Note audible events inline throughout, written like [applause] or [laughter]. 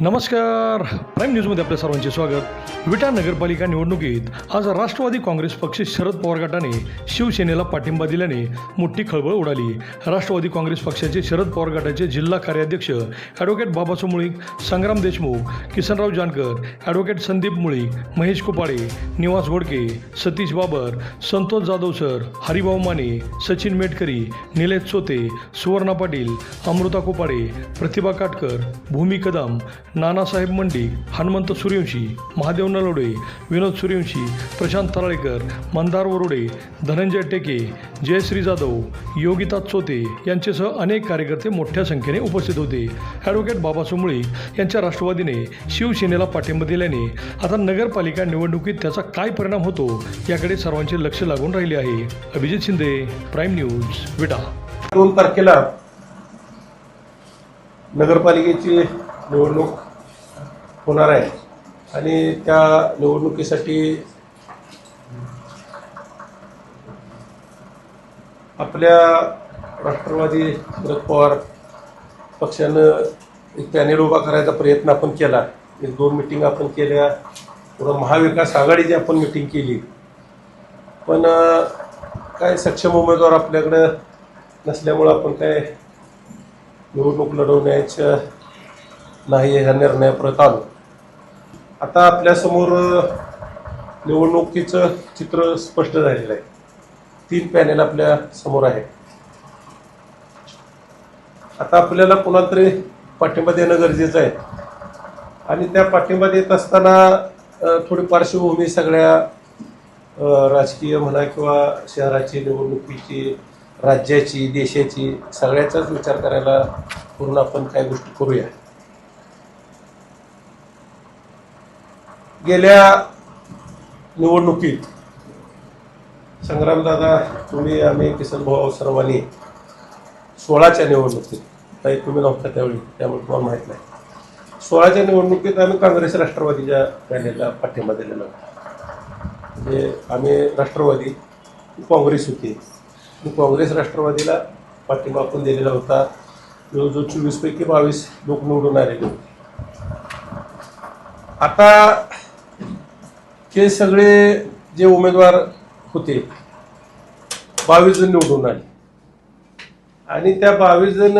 नमस्कार. प्राईम न्यूजमध्ये आपल्या सर्वांचे स्वागत. विटा नगरपालिका निवडणुकीत आज राष्ट्रवादी काँग्रेस पक्ष शरद पवार गटाने शिवसेनेला पाठिंबा दिल्याने मोठी खळबळ उडाली. राष्ट्रवादी काँग्रेस पक्षाचे शरद पवार गटाचे जिल्हा कार्याध्यक्ष advocate Babasaheb Mulik Sangram Deshmukh Kisanrao Jankar advocate Sandeep Mulik Mahesh Kupale Niwas Ghodke Satish Babar Santosh Jadhav sir Haribhau Mane Sachin Metkari Nilesh Chote Suvarna Patil Amruta Kupale Pratibha Katkar Bhumi Kadam Nanasaheb Mandi Hanumant Suryavanshi Mahadev Nalode Vinod Suryavanshi Prashant Taralekar Mandar Varude Dhananjay Teke Jayashree Jadhav Yogita चोते यांच्यासह अनेक कार्यकर्ते मोठ्या संख्येने उपस्थित होते. Advocate बाबा मुळीक यांच्या राष्ट्रवादीने शिवसेनेला पाठिंबा दिल्याने आता नगरपालिका निवडणुकीत त्याचा काय परिणाम होतो याकडे सर्वांचे लक्ष लागून राहिले आहे. अभिजित शिंदे प्राईम न्यूज विटा दोन तारखेला नगरपालिकेची निवडणूक होणार आहे. आणि त्या निवडणुकीसाठी आपल्या राष्ट्रवादी शरद पवार पक्षानं एक पॅनेल उभा करायचा प्रयत्न आपण केला. एक दोन मिटिंग आपण केल्या. पुढं महाविकास आघाडीची आपण मिटिंग केली. पण काय सक्षम उमेदवार आपल्याकडं नसल्यामुळं आपण काय निवडणूक लढवण्याच्या नाही ह्या निर्णयापर्यंत आलो आता आपल्यासमोर निवडणुकीचं चित्र स्पष्ट झालेलं आहे. तीन पॅनेल आपल्यासमोर आहे आता आपल्याला पुन्हा तरी पाठिंबा देणं गरजेचं आहे. आणि त्या पाठिंबा देत असताना थोडी पार्श्वभूमी सगळ्या राजकीय म्हणा किंवा शहराची निवडणुकीची राज्याची देशाची सगळ्याचाच विचार करायला पूर्ण आपण काही गोष्टी करूया. गेल्या निवडणुकीत संग्रामदादा तुम्ही आम्ही किसनभाऊ सर्वांनी सोळाच्या निवडणुकीत काही तुम्ही नव्हता त्यावेळी त्यामुळे तुम्हाला माहीत नाही. सोळाच्या निवडणुकीत आम्ही काँग्रेस राष्ट्रवादीच्या रॅलीला पाठिंबा दिलेला होता. म्हणजे आम्ही राष्ट्रवादी काँग्रेस होती. काँग्रेस राष्ट्रवादीला पाठिंबा आपण दिलेला होता. जवळजवळ चोवीसपैकी बावीस लोक निवडून आलेले होते. आता ते सगळे जे उमेदवार होते बावीस जण निवडून आले. आणि त्या बावीस जण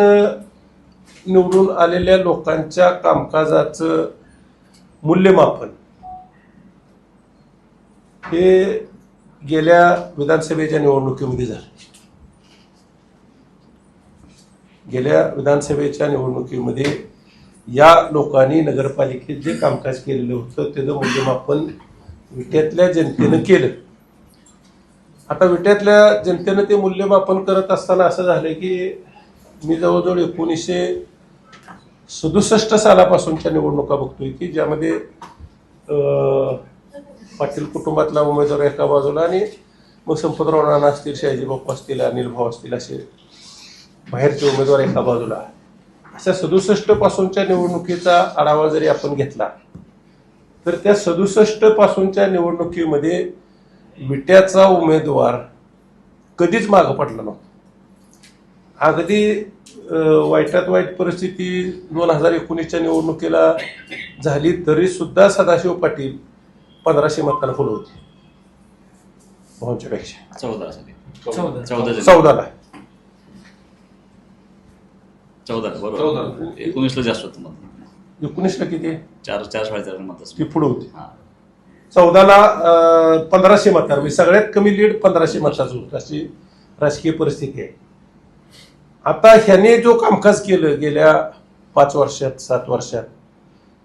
निवडून आलेल्या लोकांच्या कामकाजाचं मूल्यमापन हे गेल्या विधानसभेच्या निवडणुकीमध्ये झालं. गेल्या विधानसभेच्या निवडणुकीमध्ये या लोकांनी नगरपालिकेत जे कामकाज केलेलं होतं त्याचं मूल्यमापन विट्यातल्या जनतेनं केलं. आता विट्यातल्या जनतेनं ते मूल्यमापन करत असताना असं झालं की मी जवळजवळ एकोणीसशे सदुसष्ट सालापासूनच्या निवडणुका बघतोय की ज्यामध्ये पाटील कुटुंबातला उमेदवार एका बाजूला आणि मग संपतराव राणा असतील शहाजी बाप्पा असतील अनिल भाऊ असतील असे बाहेरचे उमेदवार एका बाजूला. अशा सदुसष्ट पासूनच्या निवडणुकीचा आढावा जरी आपण घेतला तर त्या सदुसष्ट पासूनच्या निवडणुकीमध्ये विट्याचा उमेदवार कधीच मागं पडला नव्हता. अगदी वाईटात वाईट परिस्थिती दोन हजार एकोणीसच्या निवडणुकीला झाली तरी सुद्धा सदाशिव पाटील पंधराशे मतांना पुढे होते. भाऊंच्यापेक्षा. चौदा चौदा. चौदा चौदाला. चौदा बरोबर. एकोणीसला जास्त होतं एकोणीसला किती चार चार साडेचार मत ती पुढे होती. हा. चौदाला पंधराशे मतांवर म्हणजे सगळ्यात कमी लीड पंधराशे मताचं होतं. अशी राजकीय परिस्थिती आहे. आता ह्याने जो कामकाज केलं गेल्या पाच वर्षात सात वर्षात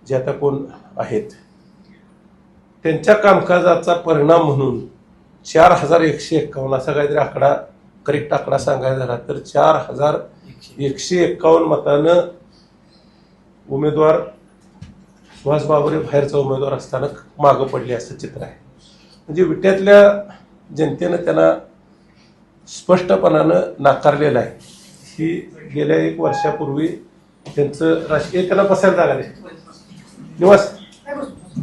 जे आता कोण आहेत त्यांच्या कामकाजाचा परिणाम म्हणून चार हजार एकशे एक्कावन्न असा काहीतरी आकडा करेक्ट आकडा सांगायचा झाला तर चार हजार एकशे एक्कावन्न मतानं उमेदवार सुहास बाबरे बाहेरचा उमेदवार असताना मागं पडले असं चित्र आहे. म्हणजे विट्यातल्या जनतेनं त्यांना स्पष्टपणानं नाकारलेलं आहे. ही गेल्या एक वर्षापूर्वी त्यांचं राजकीय त्यांना बसायला जागा नाही. निवास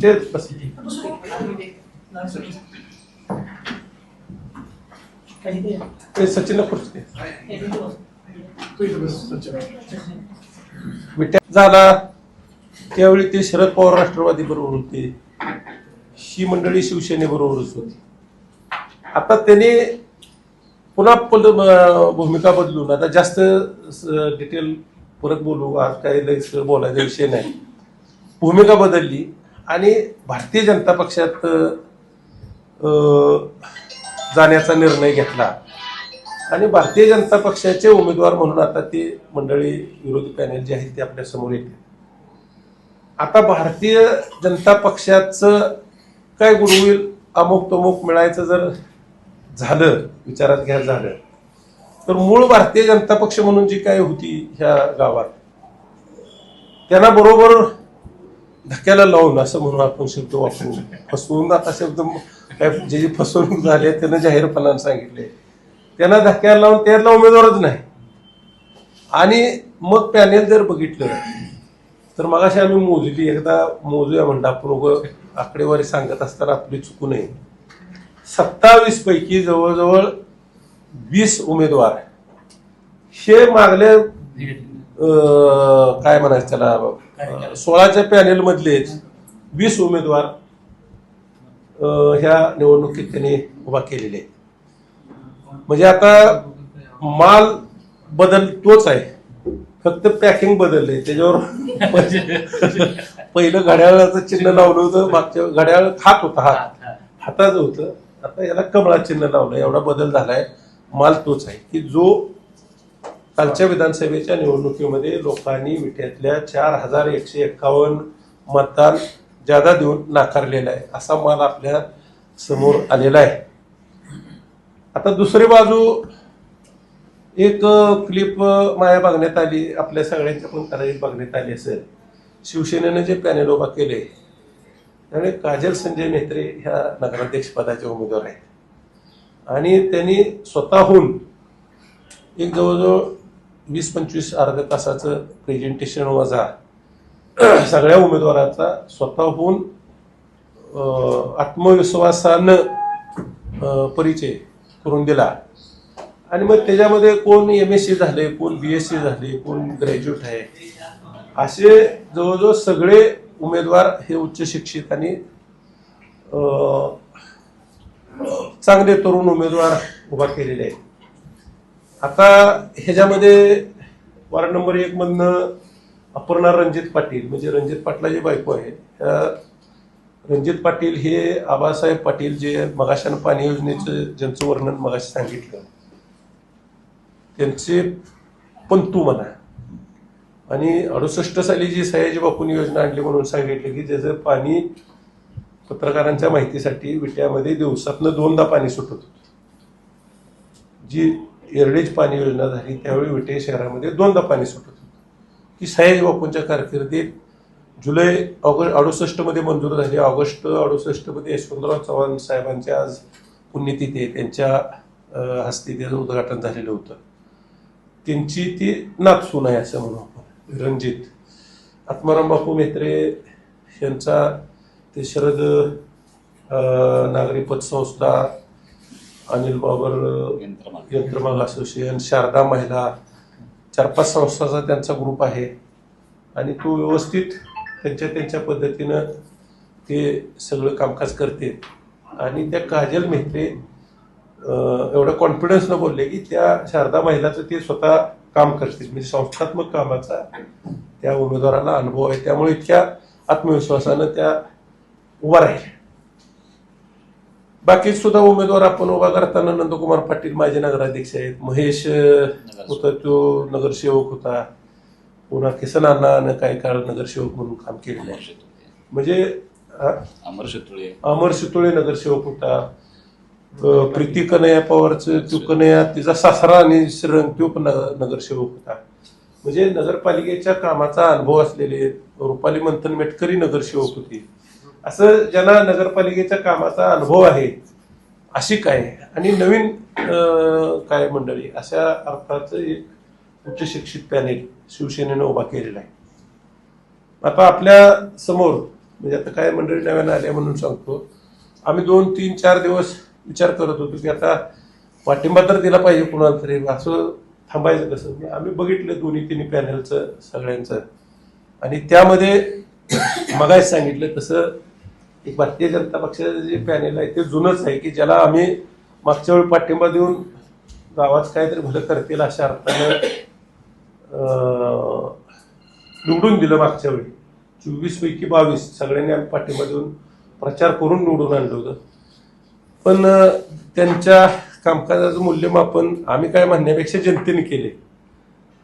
ते बस. ते सचिन. खुर्ची विट्यात झाला त्यावेळी ते शरद पवार राष्ट्रवादी बरोबर होते. ही मंडळी शिवसेनेबरोबरच होती. आता त्याने पुन्हा पद भूमिका बदलून आता जास्त डिटेल परत बोलू आज काही लई सर बोलायचा विषय नाही. भूमिका बदलली आणि भारतीय जनता पक्षात जाण्याचा निर्णय घेतला. आणि भारतीय जनता पक्षाचे उमेदवार म्हणून आता ती मंडळी विरोधी पॅनेल जे आहे ते आपल्यासमोर येते. आता भारतीय जनता पक्षाचं काय गुडविल अमुक तमुक मिळायचं जर झालं विचारात घ्या झालं तर मूळ भारतीय जनता पक्ष म्हणून जी काय होती ह्या गावात त्यांना बरोबर धक्क्याला लावून असं म्हणून आपण शब्द वापरू. फसवून आता शब्द काय जे जे फसवणूक झाली त्यांना जाहीरपणाने जाहीरपणानं सांगितले. त्यांना धक्क्याला लावून त्याला उमेदवारच नाही. आणि मग पॅनेल जर बघितलं तर मगाशी आम्ही मोजली एकदा मोजूया म्हणलं आपण आकडेवारी सांगत असताना आपली चुकू नये. सत्तावीस पैकी जवळजवळ वीस उमेदवार हे मागल्या अं, काय म्हणायचं त्याला? सोळाच्या पॅनेल मधलेच वीस उमेदवार ह्या निवडणुकीत त्यांनी उभा केलेले आहेत. म्हणजे आता माल बदल तोच आहे. फक्त पॅकिंग बदललंय. त्याच्यावर पहिलं घड्याळाचं चिन्ह लावलं होतं मागच्या घड्याळ हात होता. हात हाताचं होतं. आता याला कमळा चिन्ह लावलं एवढा बदल झालाय. माल तोच आहे. की जो कालच्या विधानसभेच्या निवडणुकीमध्ये लोकांनी विट्यातल्या चार हजार एकशे एक्कावन्न मतदान जादा देऊन नाकारलेला आहे. असा माल आपल्यासमोर आलेला आहे. आता दुसरी बाजू एक क्लिप माया बघण्यात आली आपल्या सगळ्यांच्या पण कदाचित बघण्यात आली असेल. शिवसेनेनं जे पॅनेल उभा केले त्यामुळे काजल संजय मेहत्रे ह्या नगराध्यक्ष पदाचे उमेदवार आहेत. आणि त्यांनी स्वतःहून एक जवळजवळ वीस पंचवीस अर्ध्या तासाचं प्रेझेंटेशन वजा [clears throat] सगळ्या उमेदवाराचा स्वतःहून आत्मविश्वासानं परिचय करून दिला. आणि मग त्याच्यामध्ये कोण एम एस सी झाले कोण बी एस सी झाले कोण ग्रॅज्युएट आहे? असे जवळजवळ सगळे उमेदवार हे उच्च शिक्षित आणि चांगले तरुण उमेदवार उभा केलेले आहेत. आता ह्याच्यामध्ये वार्ड नंबर एक मधनं अपर्णा रणजित पाटील म्हणजे रणजित पाटलाची बायको आहे. त्या रणजित पाटील हे आबासाहेब पाटील जे मगाशान पाणी योजनेचं ज्यांचं वर्णन मगाशी सांगितलं त्यांचे पंतू म्हणा. आणि अडुसष्ट साली जी सयाजी बापूंनी योजना आणली म्हणून सांगितलं की ज्याचं पाणी पत्रकारांच्या माहितीसाठी विट्यामध्ये दिवसातनं दोनदा पाणी सुटत होतं. जी एरडेज पाणी योजना झाली त्यावेळी विटे शहरामध्ये दोनदा पाणी सुटत होतं. की सयाजी बापूंच्या कारकिर्दीत जुलै ऑगस्ट अडुसष्टमध्ये मंजूर झाली. ऑगस्ट अडुसष्टमध्ये यशवंतराव चव्हाण साहेबांच्या आज पुण्यतिथी त्यांच्या हस्ते त्याचं उद्घाटन झालेलं होतं. त्यांची ती नातसून आहे असं म्हणू आपण. रणजित. आत्माराम बापू मेत्रे यांचा ते शरद नागरी पतसंस्था अनिल बाबर. यंत्रमाग असोसिएशन शारदा महिला चार पाच संस्थांचा त्यांचा ग्रुप आहे. आणि तो व्यवस्थित त्यांच्या त्यांच्या पद्धतीनं ते सगळं कामकाज करते. आणि त्या काजल मेहते एवढं कॉन्फिडन्सनं बोलले की त्या शारदा महिलाचं ते स्वतः काम करतील. म्हणजे संस्थात्मक कामाचा त्या उमेदवाराला अनुभव आहे. त्यामुळे इतक्या आत्मविश्वासानं त्या उभा राहिल्या. बाकी सुद्धा उमेदवार आपण उभा करताना नंदकुमार पाटील माझे नगराध्यक्ष आहेत. महेश होता तो नगरसेवक होता. पुन्हा किसन अण्णानं काही काळ नगरसेवक म्हणून काम केलेलं आहे. म्हणजे अमर शेतुळे. अमर शितोळे नगरसेवक होता. प्रीती कनया पवारचं तो कनया तिचा सासरा आणि श्रीरंग तो पण नगर- नगरसेवक होता. म्हणजे नगरपालिकेच्या कामाचा अनुभव असलेले रुपाली मंथन मेटकरी नगरसेवक होती. असं ज्यांना नगरपालिकेच्या कामाचा अनुभव आहे अशी काय? आणि नवीन काय मंडळी? अशा अर्थाचं एक उच्च शिक्षित पॅनेल शिवसेनेनं उभा केलेला आहे. आता आपल्यासमोर म्हणजे आता काय मंडळी नव्यानं आल्या म्हणून सांगतो आम्ही दोन तीन चार दिवस विचार करत होतो की आता पाठिंबा तर दिला पाहिजे कुणाला तरी असं थांबायचं कसं? म्हणजे आम्ही बघितलं दोन्ही तिन्ही पॅनलचं सगळ्यांचं. आणि त्यामध्ये मगाच सांगितलं तसं एक भारतीय जनता पक्षाचं जे पॅनेल आहे ते जुनंच आहे की ज्याला आम्ही मागच्या वेळी पाठिंबा देऊन गावात काहीतरी भलं करतील अशा अर्थानं निवडून दिलं मागच्या वेळी. चोवीसपैकी बावीस. सगळ्यांनी आम्ही पाठिंबा देऊन प्रचार करून निवडून आणलं होतं. पण त्यांच्या कामकाजाचं मूल्यमापन आम्ही काय म्हणण्यापेक्षा जनतेने केले.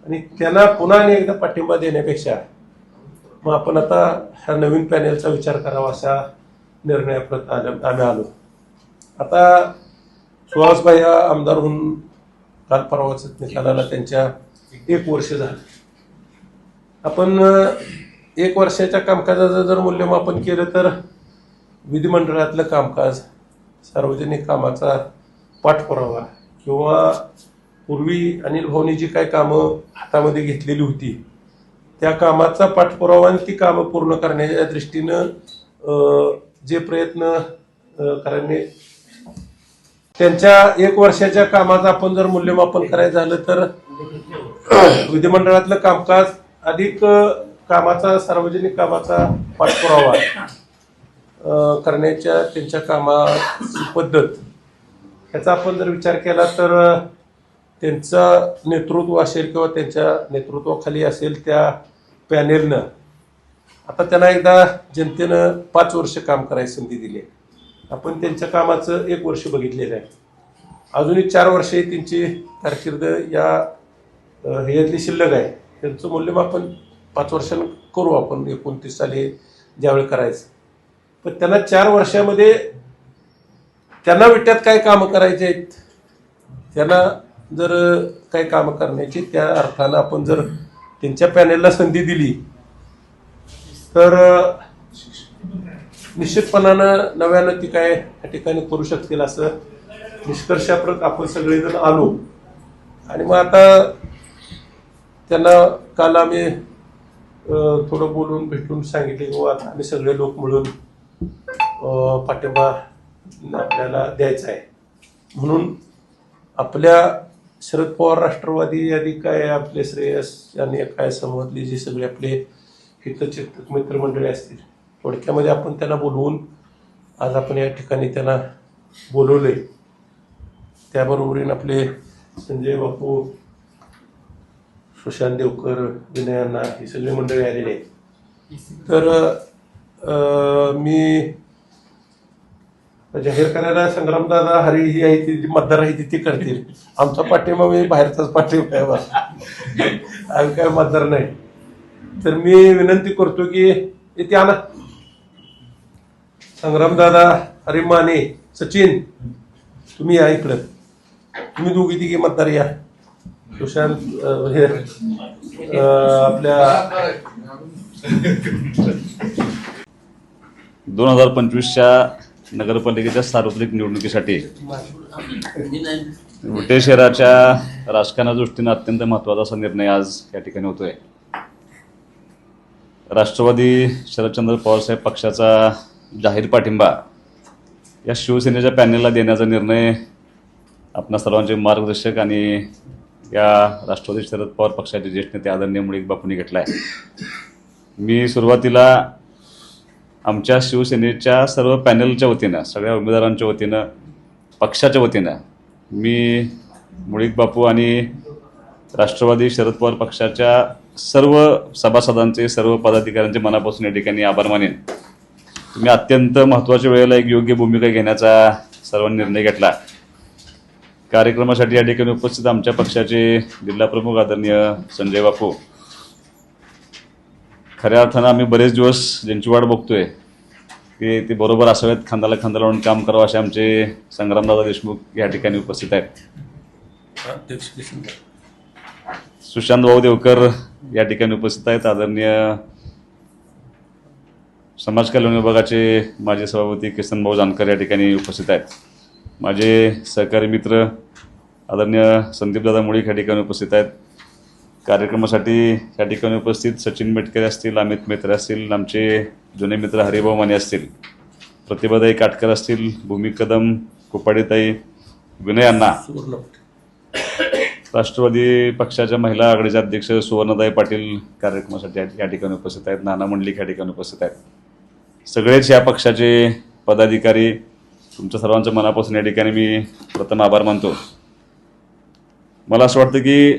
आणि त्यांना पुन्हा आणि एकदा पाठिंबा देण्यापेक्षा मग आपण आता ह्या नवीन पॅनेलचा विचार करावा अशा निर्णयाप्रत आल्या आम्ही आलो. आता सुहासबाई हा आमदार होऊन काल परवाच निकालाला त्यांच्या एक वर्ष झालं. आपण एक वर्षाच्या कामकाजाचं जर मूल्यमापन केलं तर विधिमंडळातलं कामकाज सार्वजनिक कामाचा पाठपुरावा किंवा पूर्वी अनिल भाऊनी जी काय कामं हातामध्ये घेतलेली होती त्या कामाचा पाठपुरावा आणि ती कामं पूर्ण करण्याच्या दृष्टीनं जे प्रयत्न अ, करणे त्यांच्या एक वर्षाच्या कामाचं आपण जर मूल्यमापन करायचं झालं तर विधिमंडळातलं कामकाज अधिक कामाचा सार्वजनिक कामाचा पाठपुरावा करण्याच्या त्यांच्या कामाची पद्धत ह्याचा आपण जर विचार केला तर त्यांचं नेतृत्व असेल किंवा त्यांच्या नेतृत्वाखाली असेल त्या पॅनेलनं आता त्यांना एकदा जनतेनं पाच वर्ष काम करायची संधी दिली आहे. आपण त्यांच्या कामाचं एक वर्ष बघितलेलं आहे. अजूनही चार वर्षे त्यांची कारकीर्द या ह्याच्यातली शिल्लक आहे. त्यांचं मूल्यमापन पाच वर्षानं करू आपण. एकोणतीस साली ज्यावेळी करायचं. पण त्यांना चार वर्षामध्ये त्यांना विट्यात काय कामं करायचे आहेत? त्यांना जर काही कामं करण्याची त्या अर्थानं आपण जर त्यांच्या पॅनेलला संधी दिली तर निश्चितपणानं नव्यानं ती काय या ठिकाणी करू शकतील असं निष्कर्षाप्रत आपण सगळेजण आलो. आणि मग आता त्यांना काल आम्ही थोडं बोलून भेटून सांगितले की आता आम्ही सगळे लोक मिळून पाठिंबा आपल्याला द्यायचा आहे. म्हणून आपल्या शरद पवार राष्ट्रवादी आधी काय आपले श्रेयस आणि काय समोरली जी सगळे आपले हितचिंतक मित्रमंडळी असतील थोडक्यामध्ये आपण त्यांना बोलवून आज आपण या ठिकाणी त्यांना बोलवले त्याबरोबरीन आपले संजय बापू सुशांत देवकर विनयांना ही सगळी मंडळी आलेली आहेत. तर मी जाहीर करायला संग्रामदादा हरी ही आहे ती जी मतदार आहे ती ती करतील. आमचा पाठिंबा मी बाहेरचाच पाठिंबा आहे बस आम्ही काय मतदार नाही. तर मी विनंती करतो की इथे आला संग्रामदादा हरी माने सचिन तुम्ही या इकडं. तुम्ही दोघी तिघे मतदार या. सुशांत हे आपल्या दोन हजार पंचवीसच्या नगरपालिकेच्या सार्वत्रिक निवडणुकीसाठी विटे शहराच्या राजकारणा दृष्टीनं अत्यंत महत्त्वाचा असा निर्णय आज या ठिकाणी होतोय. राष्ट्रवादी शरदचंद्र पवारसाहेब पक्षाचा जाहीर पाठिंबा या शिवसेनेच्या पॅनेलला देण्याचा निर्णय आपणा सर्वांचे मार्गदर्शक आणि या राष्ट्रवादी शरद पवार पक्षाचे ज्येष्ठ नेते आदरणीय मुळीक बापूंनी घेतला आहे मी सुरुवातीला आमच्या शिवसेनेच्या सर्व पॅनलच्या वतीनं सगळ्या उमेदवारांच्या वतीनं पक्षाच्या वतीनं मी मुळीक बापू आणि राष्ट्रवादी शरद पवार पक्षाच्या सर्व सभासदांचे सर्व पदाधिकाऱ्यांचे मनापासून या ठिकाणी आभार मानेन. तुम्ही अत्यंत महत्त्वाच्या वेळेला एक योग्य भूमिका घेण्याचा सर्वांनी निर्णय घेतला. कार्यक्रमासाठी या ठिकाणी उपस्थित आमच्या पक्षाचे जिल्हा प्रमुख आदरणीय संजय बापू. खऱ्या अर्थानं आम्ही बरेच दिवस ज्यांची वाट बघतोय की ते बरोबर असावेत खांद्याला खांदा लावून काम करावं असे आमचे संग्रामदादा देशमुख या ठिकाणी उपस्थित आहेत. सुशांत भाऊ देवकर या ठिकाणी उपस्थित आहेत. आदरणीय समाज कल्याण विभागाचे माजी सभापती किसन भाऊ जानकर या ठिकाणी उपस्थित आहेत. माझे सहकारी मित्र आदरणीय संदीपदादा मुळीक या ठिकाणी उपस्थित आहेत. कार्यक्रमासाठी या ठिकाणी उपस्थित सचिन मेटकरे असतील अमित मेत्रे असतील आमचे जुने मित्र हरिभाऊ माने असतील प्रतिभाताई काटकर असतील भूमी कदम कुपाडीताई विनय अण्णा राष्ट्रवादी पक्षाच्या महिला आघाडीच्या अध्यक्ष सुवर्णदाई पाटील कार्यक्रमासाठी या- या ठिकाणी उपस्थित आहेत. नाना मंडलिक या ठिकाणी उपस्थित आहेत. सगळेच या पक्षाचे पदाधिकारी तुमच्या सर्वांच्या मनापासून या ठिकाणी मी प्रथम आभार मानतो. मला असं वाटतं की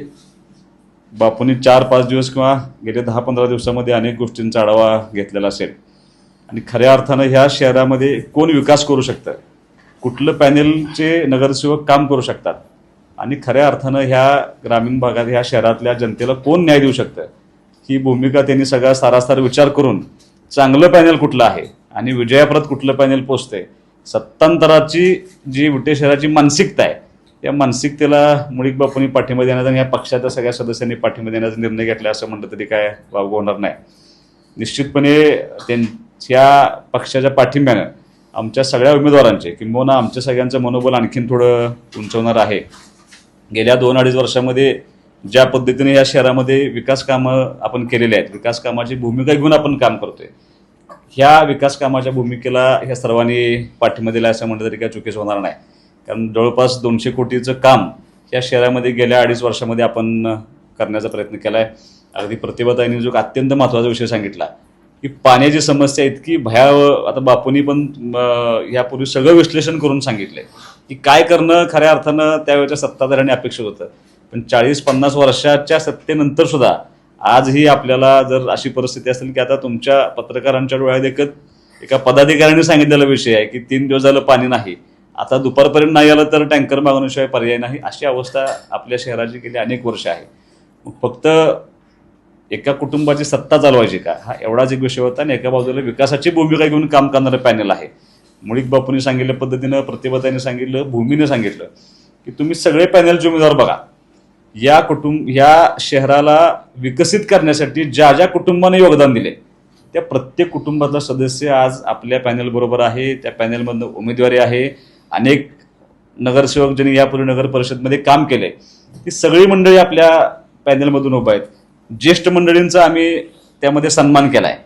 बापूंनी चार पाच दिवस किंवा गेल्या दहा पंधरा दिवसामध्ये अनेक गोष्टींचा आढावा घेतलेला असेल. आणि खऱ्या अर्थानं ह्या शहरामध्ये कोण विकास करू शकतं? कुठलं पॅनेलचे नगरसेवक काम करू शकतात? आणि खऱ्या अर्थानं ह्या ग्रामीण भागात ह्या शहरातल्या जनतेला कोण न्याय देऊ शकतं? ही भूमिका त्यांनी सगळा सारासार विचार करून चांगलं पॅनेल कुठलं आहे? आणि विजयाप्रत कुठलं पॅनेल पोचतंय? सत्तांतराची जी विटे शहराची मानसिकता आहे त्या मानसिकतेला मुळीक बापूंनी पाठिंबा देण्याचा आणि या पक्षाच्या सगळ्या सदस्यांनी पाठिंबा देण्याचा निर्णय घेतला असं म्हटलं तरी काय वावगं होणार नाही. निश्चितपणे त्यांच्या पक्षाच्या पाठिंब्यानं आमच्या सगळ्या उमेदवारांचे किंबहुना आमच्या सगळ्यांचं मनोबल आणखीन थोडं उंचवणार आहे. गेल्या दोन अडीच वर्षामध्ये ज्या पद्धतीने या शहरामध्ये विकास कामं आपण केलेली आहेत विकास कामाची भूमिका घेऊन आपण काम करतोय ह्या विकास कामाच्या भूमिकेला ह्या सर्वांनी पाठिंबा दिला असं म्हटलं तरी काय चुकीचं होणार नाही. कारण जवळपास दोनशे कोटीचं काम या शहरामध्ये गेल्या अडीच वर्षामध्ये आपण करण्याचा प्रयत्न केला आहे अगदी प्रतिभाताईंनी जो एक अत्यंत महत्त्वाचा विषय सांगितला की पाण्याची समस्या इतकी भयावह आता बापूंनी पण यापूर्वी सगळं विश्लेषण करून सांगितलंय की काय करणं खऱ्या अर्थानं त्यावेळेच्या सत्ताधाऱ्यांनी अपेक्षित होतं. पण चाळीस पन्नास वर्षाच्या सत्तेनंतर सुद्धा आजही आपल्याला जर अशी परिस्थिती असेल की आता तुमच्या पत्रकारांच्या डोळ्यात देखत एका पदाधिकाऱ्यांनी सांगितलेला विषय आहे की तीन दिवस झालं पाणी नाही. आता दुपारपर्यंत नाही आलं तर टँकर मागवण्याशिवाय पर्याय नाही. अशी अवस्था आपल्या शहराची गेली अनेक वर्ष आहे. फक्त एका कुटुंबाची सत्ता चालवायची का? हा एवढाच एक विषय होता आणि एका बाजूला विकासाची भूमिका घेऊन काम करणारं पॅनल आहे. मुळीक बापूंनी सांगितल्या पद्धतीनं प्रतिभाताने सांगितलं भूमीने सांगितलं की तुम्ही सगळे पॅनलचे उमेदवार बघा. या कुटुंब या शहराला विकसित करण्यासाठी ज्या ज्या कुटुंबाने योगदान दिले त्या प्रत्येक कुटुंबातला सदस्य आज आपल्या पॅनेलबरोबर आहे. त्या पॅनलमधनं उमेदवारी आहे. अनेक नगरसेवक ज्यांनी यापूर्वी नगर परिषदमध्ये काम केले ती सगळी मंडळी आपल्या पॅनलमधून उभं आहेत. ज्येष्ठ मंडळींचा आम्ही त्यामध्ये सन्मान केला आहे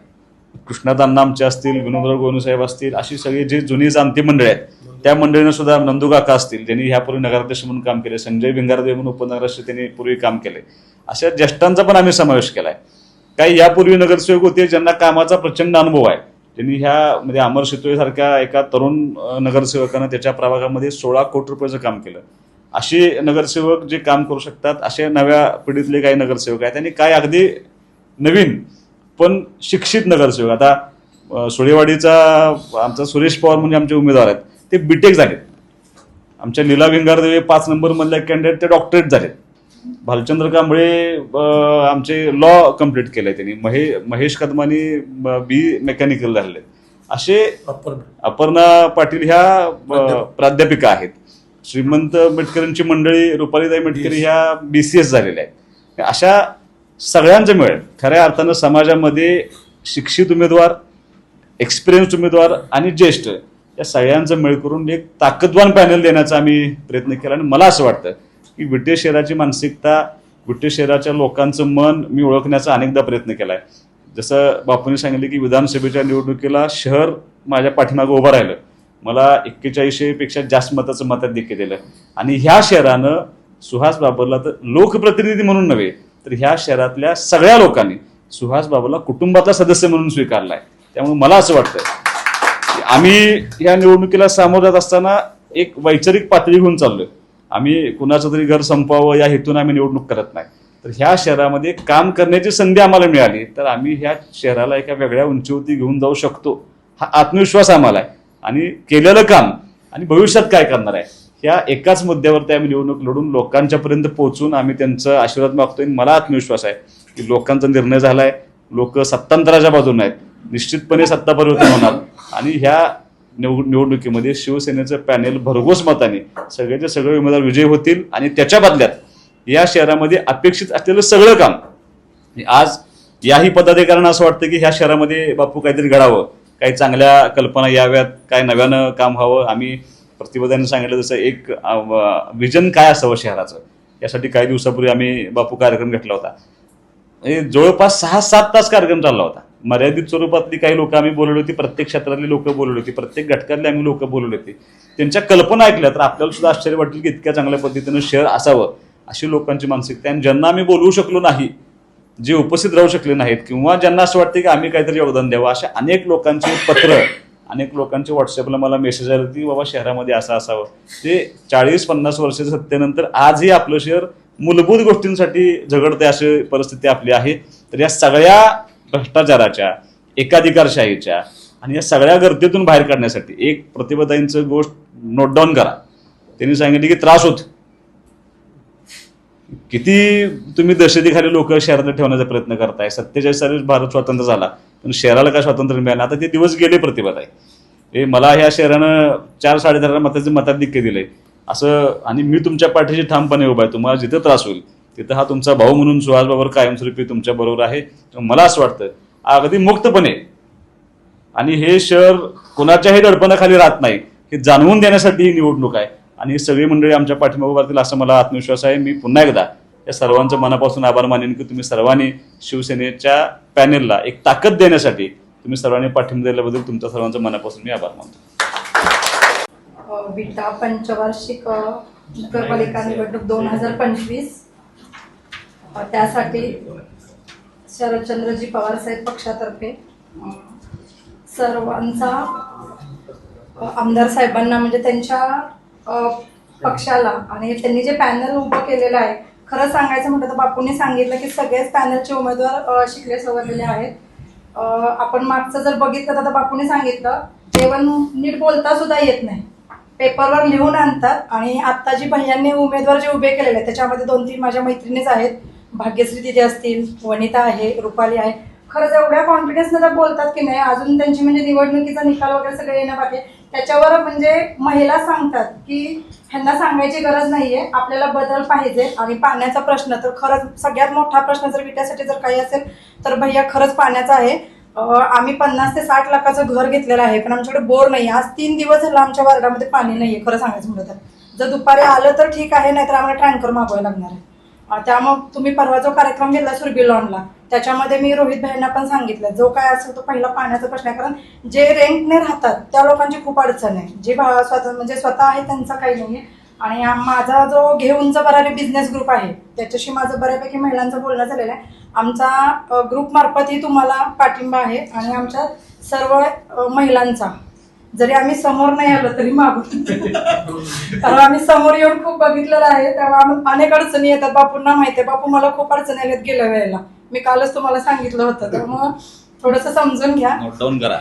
कृष्णात आमचे असतील विनोदराव गोनुसाहेब असतील अशी सगळी जी जुनी जाणती मंडळी आहेत त्या मंडळीनं सुद्धा नंदुगाका असतील ज्यांनी ह्यापूर्वी नगराध्यक्ष म्हणून काम केले संजय भिंगारदेव म्हणून उपनगराध्यक्ष त्यांनी पूर्वी काम केले. अशा ज्येष्ठांचा पण आम्ही समावेश केलाय. काही यापूर्वी नगरसेवक होते ज्यांना कामाचा प्रचंड अनुभव आहे. त्यांनी ह्या म्हणजे अमर शितोळे सारख्या एका तरुण नगरसेवकानं त्याच्या प्रभागामध्ये सोळा कोटी रुपयाचं काम केलं. असे नगरसेवक जे काम करू शकतात असे नव्या पिढीतले काही नगरसेवक आहेत त्यांनी काय अगदी नवीन पण शिक्षित नगरसेवक. आता सुळेवाडीचा आमचा सुरेश पवार म्हणजे आमचे उमेदवार आहेत. ते बीटेक झालेत. आमच्या लीला भिंगारदेवे पाच नंबर मधल्या कॅन्डिडेट ते डॉक्टरेट झालेत. भालचंद्र कांबळे आमचे लॉ कंप्लीट केलंय त्यांनी. महे महेश कदमानी बी मेकॅनिकल झालेले. असे अपर्णा. पाटील ह्या प्राध्यापिका. आहेत. श्रीमंत मेटकरींची मंडळी रुपालीताई मेटकरी ह्या बी सी एस झालेल्या आहेत. अशा सगळ्यांचं मिळेल. खऱ्या अर्थानं समाजामध्ये शिक्षित उमेदवार एक्सपिरियन्स उमेदवार आणि ज्येष्ठ या सगळ्यांचं मेळ करून एक ताकदवान पॅनल देण्याचा आम्ही प्रयत्न केला आणि मला असं वाटतं की विटे शहराची मानसिकता विटे शहराच्या लोकांचं मन मी ओळखण्याचा अनेकदा प्रयत्न केला आहे जसं बापूंनी सांगितलं की विधानसभेच्या निवडणुकीला शहर माझ्या पाठीमागं उभं राहिलं. मला एक्केचाळीसशेपेक्षा जास्त मताचं मताधिक्य दिलं. आणि ह्या शहरानं सुहास बाबरला तर लोकप्रतिनिधी म्हणून नव्हे तर ह्या शहरातल्या सगळ्या लोकांनी सुहास बाबूला कुटुंबातला सदस्य म्हणून स्वीकारलाय. त्यामुळे मला असं वाटतं की आम्ही या निवडणुकीला सामोरं जात असताना एक वैचारिक पातळी घेऊन चाललोय. आम्ही कुणाचं तरी घर संपवावं या हेतून आम्ही निवडणूक करत नाही. तर ह्या शहरामध्ये काम करण्याची संधी आम्हाला मिळाली. तर आम्ही ह्या शहराला एका वेगळ्या उंचीवरती घेऊन जाऊ शकतो. हा आत्मविश्वास आम्हाला आहे आणि केलेलं काम आणि भविष्यात काय करणार आहे? ह्या एकाच मुद्द्यावरती आम्ही निवडणूक लढून लोकांच्यापर्यंत पोहोचून आम्ही त्यांचा आशीर्वाद मागतोय. आणि मला आत्मविश्वास आहे की लोकांचा निर्णय झालाय. लोक सत्तांतराच्या बाजूने आहेत. निश्चितपणे सत्ता परिवर्तन होणार. आणि ह्या निव- निवडणुकीमध्ये शिवसेनेचं पॅनेल भरघोस मताने सगळेचे सगळे उमेदवार विजयी होतील आणि त्याच्या बदल्यात या शहरामध्ये अपेक्षित असलेलं सगळं काम. आज याही पदाधिकाऱ्यांना असं वाटतं की ह्या शहरामध्ये बापू काहीतरी घडावं. काही चांगल्या कल्पना याव्यात. काय नव्यानं काम व्हावं. आम्ही प्रतिबद्धाने सांगितलं जसं एक विजन काय असावं शहराचं? यासाठी काही दिवसापूर्वी आम्ही बापू कार्यक्रम घेतला होता. म्हणजे जवळपास सहा सात तास कार्यक्रम चालला होता. मर्यादित स्वरूपातली काही लोक आम्ही बोलवली होती प्रत्येक क्षेत्रातली लोक बोलवली होती प्रत्येक घटकातली आम्ही लोक बोलवली होती. त्यांच्या कल्पना ऐकल्या तर आपल्याला सुद्धा आश्चर्य वाटेल की इतक्या चांगल्या पद्धतीनं शहर असावं अशी लोकांची मानसिकता आणि ज्यांना आम्ही बोलवू शकलो नाही जे उपस्थित राहू शकले नाहीत किंवा ज्यांना असं वाटतं की आम्ही काहीतरी योगदान द्यावं अशा अनेक लोकांची पत्र अनेक लोकांचे व्हॉट्सअपला मला मेसेज आले की बाबा शहरामध्ये असं असावं. ते चाळीस पन्नास वर्षाच्या सत्तेनंतर आजही आपलं शहर मूलभूत गोष्टींसाठी झगडते अशी परिस्थिती आपली आहे. तर या सगळ्या भ्रष्टाचाराच्या एकाधिकारशाहीच्या आणि या सगळ्या गर्दीतून बाहेर काढण्यासाठी एक प्रतिभाताईंचं गोष्ट नोट डाऊन करा. त्यांनी सांगितले की त्रास होतो किती तुम्ही दहशतीखाली लोक शहरात ठेवण्याचा प्रयत्न करताय? सत्तेचाळीस साली भारत स्वतंत्र झाला. पण शहराला काय स्वातंत्र्य मिळालं? आता ते दिवस गेले प्रतिभात आहे हे मला ह्या शहरानं चार साडेचार मताचे मताधिक्य दिले असं आणि मी तुमच्या पाठीशी ठामपणे उभा आहे. तुम्हाला जिथं त्रास होईल तिथं हा तुमचा भाऊ म्हणून सुहास कायमस्वरूपी तुमच्या बरोबर आहे. मला असं वाटतं अगदी मुक्तपणे. आणि हे शहर कोणाच्याही दडपणाखाली राहत नाही. हे जाणवून देण्यासाठी ही निवडणूक आहे. आणि सगळी मंडळी आमच्या पाठिंबा उभारतील असं मला आत्मविश्वास आहे. मी पुन्हा एकदा या सर्वांचं मनापासून आभार मानेन की तुम्ही सर्वांनी शिवसेनेच्या पॅनेलला एक ताकद देण्यासाठी तुम्ही सर्वांनी पाठिंबा दिल्याबद्दल तुमच्या सर्वांचं मनापासून मी आभार मानतो. विटा पंचवार्षिक नगरपालिका निवडणूक दोन हजार पंचवीस. त्यासाठी शरदचंद्रजी पवार साहेब पक्षातर्फे सर्वांचा आमदार साहेबांना म्हणजे त्यांच्या पक्षाला. आणि त्यांनी जे पॅनल उभं केलेलं आहे खरं सांगायचं म्हटलं तर बापूंनी सांगितलं की सगळेच पॅनलचे उमेदवार शिकले सवरलेले आहेत. आपण मागचं जर बघितलं तर बापूंनी बापूने सांगितलं जेवण नीट बोलता सुद्धा येत नाही. पेपरवर लिहून आणतात आणि आत्ता जी भैयांनी उमेदवार जे उभे केलेले आहेत त्याच्यामध्ये दोन तीन माझ्या मैत्रिणीच आहेत. भाग्यश्री दिदी असतील वनिता आहे रुपाली आहे. खरंच एवढ्या कॉन्फिडन्सनं तर बोलतात की नाही अजून त्यांची म्हणजे निवडणुकीचा निकाल वगैरे सगळे येणं बाकी त्याच्यावर म्हणजे महिला सांगतात की ह्यांना सांगायची गरज नाहीये आपल्याला बदल पाहिजे आणि पाण्याचा प्रश्न तर खरंच सगळ्यात मोठा प्रश्न जर विट्यासाठी जर काही असेल तर भैया खरंच पाण्याचा आहे. आम्ही पन्नास ते साठ लाखाचं घर घेतलेलं आहे पण आमच्याकडे बोर नाही आज तीन दिवस झालं आमच्या वार्डामध्ये पाणी नाहीये खरं सांगायचं म्हटलं तर. जर दुपारी आलं तर ठीक आहे नाहीतर आम्हाला टँकर मागवायला लागणार आहे. त्यामुळं तुम्ही परवा जो कार्यक्रम घेतला सुरबी लॉनला त्याच्यामध्ये मी रोहित भाईंना पण सांगितलं. जो काय असेल तो पहिला पाण्याचा प्रश्न आहे. कारण जे रेंटने राहतात त्या लोकांची खूप अडचण आहे. जे भा- स्वतः म्हणजे स्वतः आहे त्यांचा काही नाही आणि माझा जो घेऊनचा बरारे बिझनेस ग्रुप आहे त्याच्याशी माझं बऱ्यापैकी महिलांचं बोलणं झालेलं आहे. आमचा ग्रुप मार्फतही तुम्हाला पाठिंबा आहे. आणि आमच्या सर्व महिलांचा. जरी आम्ही समोर नाही आलो तरी मागून. कारण आम्ही समोर येऊन खूप बघितलेलं आहे. तेव्हा अनेक अडचणी येतात. बापूंना माहिती आहे. बापू मला खूप अडचणी आल्यात गेल्या वेळेला. मी कालच तुम्हाला सांगितलं होतं. त्यामुळं थोडंसं समजून घ्या. करा.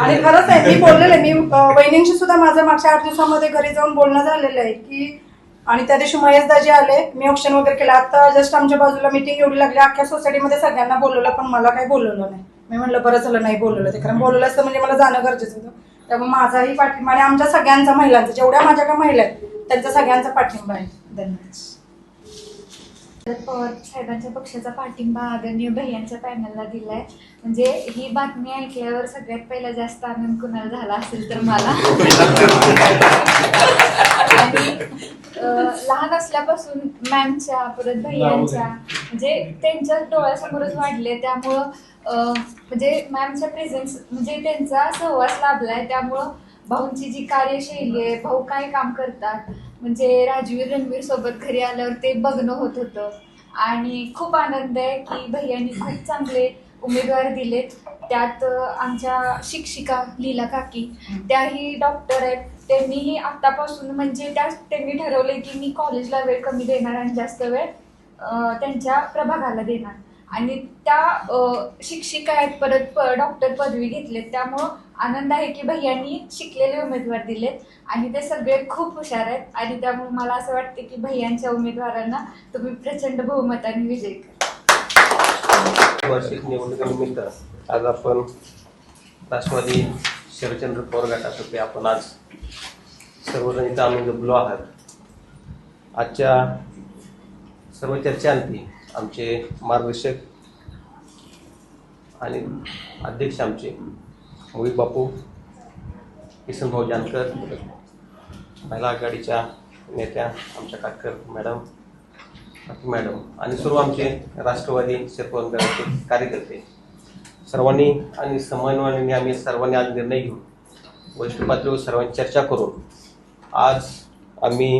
आणि खरंच आहे मी बोललेले मी वहिनींशी सुद्धा माझं मागच्या आठ दिवसामध्ये घरी जाऊन बोलणं झालेलं आहे की आणि त्या दिवशी महेश दाजी आले. मी ऑप्शन वगैरे केलं. आता जस्ट आमच्या बाजूला मिटिंग एवढी लागली. अख्ख्या सोसायटीमध्ये सगळ्यांना बोलवलं पण मला काही बोलवलं नाही. मी म्हणलं बरं झालं नाही बोलवलं ते. कारण बोलवलं असतं म्हणजे मला जाणं गरजेचं होतं. त्यामुळे माझाही पाठिंबा आणि आमच्या सगळ्यांचा महिलांचा जेवढ्या माझ्याकडे महिला आहेत त्यांचा सगळ्यांचा पाठिंबा आहे. धन्यवाद. शरद पवार साहेबांच्या पक्षाचा पाठिंबा आदरणीय भैयांच्या पॅनलला दिलाय. म्हणजे ही बातमी ऐकल्यावर सगळ्यात पहिला जास्त आनंद कुणाला झाला असेल तर मला? आणि अं, लहान असल्यापासून मॅमच्या परत भैयांच्या म्हणजे त्यांच्या डोळ्यासमोरच वाढले त्यामुळं म्हणजे मॅमचा प्रेझेन्स म्हणजे त्यांचा सहवास लाभला आहे त्यामुळं भाऊंची जी कार्यशैली आहे भाऊ काय काम करतात म्हणजे राजवीर रणवीर सोबत घरी आल्यावर ते बघणं होत होतं. आणि खूप आनंद आहे की भैयानी खूप चांगले उमेदवार दिलेत. त्यात आमच्या शिक्षिका लीला काकी त्याही डॉक्टर आहेत. त्यांनीही आत्तापासून म्हणजे त्या त्यांनी ठरवले की मी कॉलेजला वेळ कमी देणार आणि जास्त वेळ त्यांच्या प्रभागाला देणार. आणि त्या शिक्षिका आहेत परत प डॉक्टर पदवी घेतलेत. त्यामुळं आनंद आहे की भैयांनी शिकलेले उमेदवार दिलेत. आणि ते सगळे खूप हुशार आहेत. आणि त्यामुळे मला असं वाटतं की भैयांच्या उमेदवारांना तुम्ही प्रचंड बहुमताने विजय करा. वार्षिक निवडणुकीनिमित्त आज आपण राष्ट्रवादी शरदचंद्र पवार गटातर्फे आपण आज सर्वजण इथं आम्ही जमलो आहात. आजच्या सर्व चर्चांती आमचे मार्गदर्शक आणि अध्यक्ष आमचे मोहित बापू किसनभाऊ जानकर महिला आघाडीच्या नेत्या आमच्या काटकर मॅडम मॅडम आणि सर्व आमचे राष्ट्रवादी शेतकऱ्यांचे कार्यकर्ते. सर्वांनी आणि समन्वयाने आम्ही सर्वांनी आज निर्णय घेऊन वरिष्ठ पातळीवर सर्वांची चर्चा करून आज आम्ही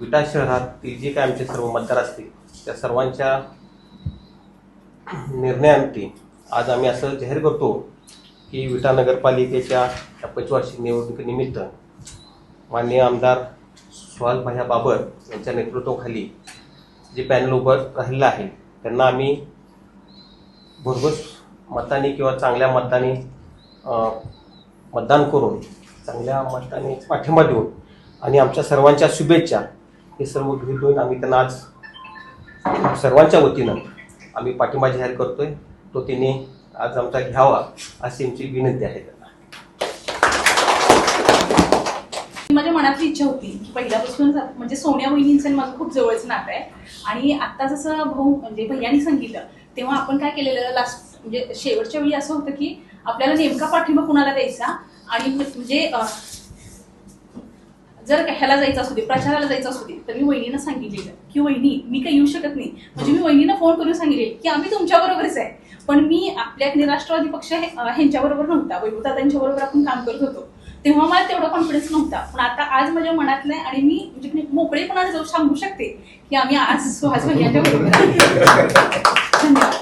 विटा शहरात जे काय आमचे सर्व मतदार असतील त्या सर्वांच्या निर्णयांती आज आम्ही असं जाहीर करतो की विटा नगरपालिकेच्या या पंचवार्षिक निवडणुकीनिमित्त माननीय आमदार सुहास भाया बाबर यांच्या नेतृत्वाखाली जे पॅनल उभं राहिलेलं आहे त्यांना आम्ही भरघोस मताने किंवा चांगल्या मताने मतदान करून चांगल्या मताने पाठिंबा देऊन आणि आमच्या सर्वांच्या शुभेच्छा हे सर्व गृहीत देऊन आम्ही त्यांना आज सर्वांच्या वतीनं आम्ही पाठिंबा जाहीर करतोय. तो तिने आज आमचा घ्यावा अशी आमची विनंती आहे त्यांना. माझ्या मनातली इच्छा होती की पहिल्यापासून म्हणजे सोन्या वहिनींचं आणि माझं खूप जवळच नातं आहे. आणि आता जसं भाऊ म्हणजे भैयानी सांगितलं तेव्हा आपण काय केलेलं लास्ट म्हणजे शेवटच्या वेळी असं होतं की आपल्याला नेमका पाठिंबा कुणाला द्यायचा? आणि म्हणजे जर जर ह्याला जायचं असू दे प्रचाराला जायचं असू दे तर मी वहिनीनं सांगितलेलं की वहिनी मी काही येऊ शकत नाही. म्हणजे मी वहिनीनं फोन करून सांगितले की आम्ही तुमच्या बरोबरच आहे. पण मी आपल्या राष्ट्रवादी पक्ष ह्यांच्याबरोबर नव्हता. वैभवदादांच्या बरोबर आपण काम करत होतो. तेव्हा मला तेवढा कॉन्फिडन्स नव्हता. पण आता आज माझ्या मनातलं आहे आणि मी म्हणजे मोकळेपणाने जाऊ सांगू शकते की आम्ही आज सुहास भैयांच्या बरोबर धन्यवाद.